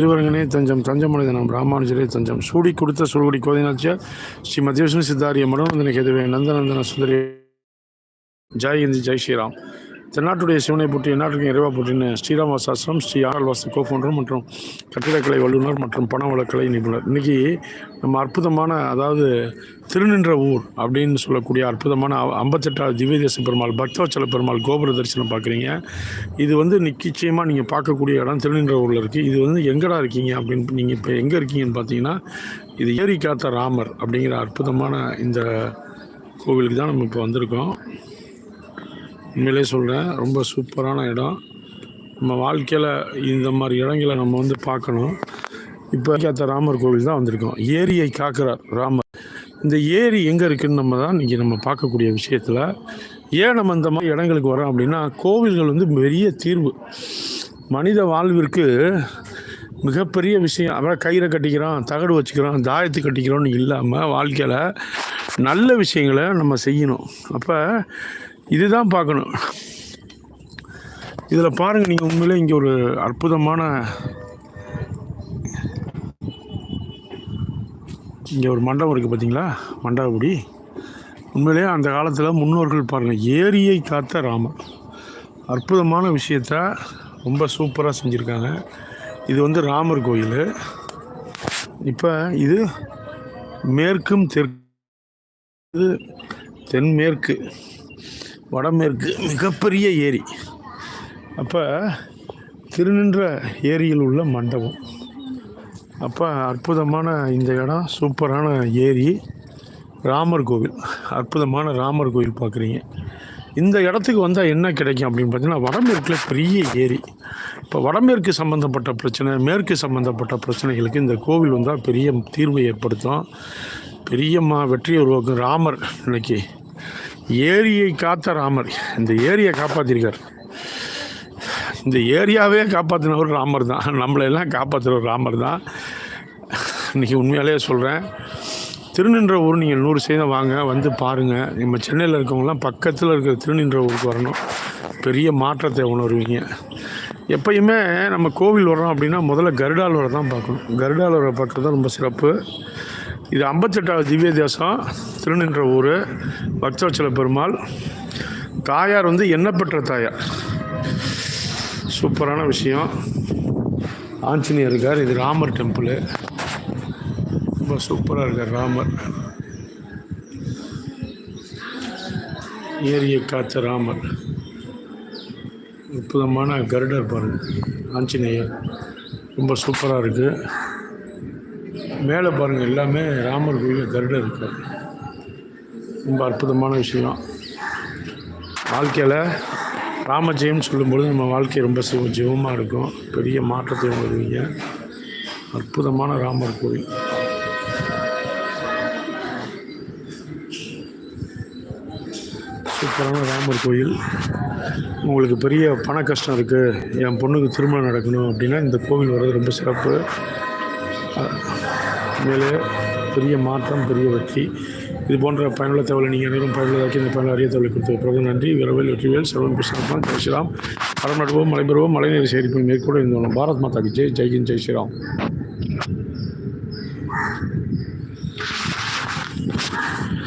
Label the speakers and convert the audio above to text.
Speaker 1: திருவரங்கனே தஞ்சம் தஞ்சமடைந்த நம் ராமானுஜரே தஞ்சம். சூடி கொடுத்த சூழ்குடி கோதினாச்சிய ஸ்ரீ மத்தியவிஷ்ணு சித்தாரிய மனோநந்தன கேதுவே நந்தநந்தன சுந்தரி. ஜெய் ஹிந்தி ஜெய் ஸ்ரீராம். தென்னாட்டுடைய சிவனை போட்டி நாட்டுக்கு இறைவா போட்டின்னு ஸ்ரீராம சாஸ்திரம் ஸ்ரீ ஆர் கோஃபவுண்டர் மற்றும் கட்டிடக்கலை வல்லுநர் மற்றும் பண வழக்கலை நிபுணர். இன்றைக்கி நம்ம அற்புதமான அதாவது திருநின்ற ஊர் அப்படின்னு சொல்லக்கூடிய அற்புதமான ஐம்பத்தெட்டாவது திவ்யதேச பெருமாள் பக்தவச்சல பெருமாள் கோபுர தரிசனம் பார்க்குறீங்க. இது வந்து நிச்சயமாக நீங்கள் பார்க்கக்கூடிய இடம் திருநின்ற ஊரில் இருக்குது இது வந்து எங்கடா இருக்கீங்க அப்படின்னு நீங்கள் இப்போ எங்கே இருக்கீங்கன்னு பார்த்தீங்கன்னா இது ஏரி காத்த ராமர் அப்படிங்கிற அற்புதமான இந்த கோவிலுக்கு தான் நம்ம இப்போ வந்திருக்கோம். உண்மையிலே சொல்கிறேன் ரொம்ப சூப்பரான இடம். நம்ம வாழ்க்கையில் இந்த மாதிரி இடங்களை நம்ம வந்து பார்க்கணும். இப்போ காத்த ராமர் கோவில் தான் வந்திருக்கோம். ஏரியை காக்கிறார் ராமர். இந்த ஏரி எங்கே இருக்குதுன்னு நம்ம தான் இன்றைக்கி நம்ம பார்க்கக்கூடிய விஷயத்தில். ஏன் நம்ம இந்த மாதிரி இடங்களுக்கு வரோம் அப்படின்னா கோவில்கள் வந்து பெரிய தீர்வு. மனித வாழ்விற்கு மிகப்பெரிய விஷயம். அப்புறம் கயிறை கட்டிக்கிறோம் தகடு வச்சுக்கிறோம் தாயத்து கட்டிக்கிறோன்னு இல்லாமல் வாழ்க்கையில் நல்ல விஷயங்களை நம்ம செய்யணும். அப்போ இதுதான் பார்க்கணும். இதில் பாருங்கள் நீங்கள் உண்மையிலே இங்கே ஒரு அற்புதமான இங்கே ஒரு மண்டபம் இருக்குது பார்த்தீங்களா மண்டபப்படி உண்மையிலேயே அந்த காலத்தில் முன்னோர்கள் பாருங்கள் ஏரியை காத்த ராமர். அற்புதமான விஷயத்த ரொம்ப சூப்பராக செஞ்சுருக்காங்க. இது வந்து ராமர் கோயில். இப்போ இது மேற்கும் தெற்கு தென்மேற்கு. வடமேற்கு மிகப்பெரிய ஏரி. அப்போ திருநின்ற ஏரியில் உள்ள மண்டபம். அப்போ அற்புதமான இந்த இடம் சூப்பரான ஏரி. ராமர் கோவில். அற்புதமான ராமர் கோவில் பார்க்குறீங்க இந்த இடத்துக்கு வந்தால் என்ன கிடைக்கும் அப்படின்னு பார்த்தீங்கன்னா வடமேற்கில் பெரிய ஏரி. இப்போ வடமேற்கு சம்மந்தப்பட்ட பிரச்சனை மேற்கு சம்மந்தப்பட்ட பிரச்சனைகளுக்கு இந்த கோவில் வந்தால் பெரிய தீர்வை ஏற்படுத்தும். பெரிய வெற்றியை உருவாக்கும் ராமர் இன்னைக்கு ஏரியை காத்த ராமர். இந்த ஏரியை காப்பாற்றிருக்கார் இந்த ஏரியாவே காப்பாற்றினவர் ராமர் தான். நம்மளையெல்லாம் காப்பாற்றுறவர் ராமர் தான். இன்றைக்கி உண்மையாலே சொல்கிறேன் திருநின்ற ஊர் நீங்கள் நூறு சதவீதம் வாங்க வந்து பாருங்கள் நம்ம சென்னையில் இருக்கவங்களாம் பக்கத்தில் இருக்கிற திருநின்ற ஊருக்கு வரணும். பெரிய மாற்றத்தை உணர்வீங்க. எப்பயுமே நம்ம கோவில் வரோம் அப்படின்னா முதல்ல கருடாழ்வரை தான் பார்க்கணும். கருடாழ்வரை பார்க்குறது தான் ரொம்ப சிறப்பு. இது ஐம்பத்தெட்டாவது திவ்ய தேசம் திருநின்ற ஊர் பக்தவச்சல பெருமாள். தாயார் வந்து எண்ணப்பெற்ற தாயார்? சூப்பரான விஷயம். ஆஞ்சநேயர் இருக்கார் இது ராமர் டெம்பிள். ரொம்ப சூப்பராக இருக்கார் ராமர். ஏரியை காத்த ராமர். அற்புதமான கருடர் பாருங்கள் ஆஞ்சநேயர். ரொம்ப சூப்பராக இருக்குது மேலே பாருங்கள் எல்லாமே ராமர் கோயிலில் கருடர் இருக்கார் ரொம்ப அற்புதமான விஷயம். வாழ்க்கையில் ராமஜெயம் சொல்லும்பொழுது நம்ம வாழ்க்கை ரொம்ப சிவ ஜீவமாக இருக்கும். பெரிய மாற்றத்தை உணர்வீங்க. அற்புதமான ராமர் கோவில் சூப்பரான ராமர் கோயில். உங்களுக்கு பெரிய பண கஷ்டம் இருக்குது என் பொண்ணுக்கு திருமணம் நடக்கணும் அப்படின்னா இந்த கோவில் வர்றது ரொம்ப சிறப்பு. மேலே பெரிய மாற்றம் பெரிய வெற்றி. இது போன்ற பயனுள்ள தகவலை நீங்கள் அனைவரும் பயனுள்ளதாக்கி இந்த பயனுள்ள அரிய தகவலை கொடுத்து பிறகு நன்றி. விரவல் வெற்றிவேல் செல்வம் கிருஷ்ணப்பன் ஜெய் ஸ்ரீராம். நடுவோம் மலைபெறுவோம். மழைநீர் சேகரிப்பில் மேற்கொண்டு இருந்தோம் பாரத் மாதாக்கு ஜெய். ஜெய்ஹிந்த் ஜெய் ஸ்ரீராம். Thank you.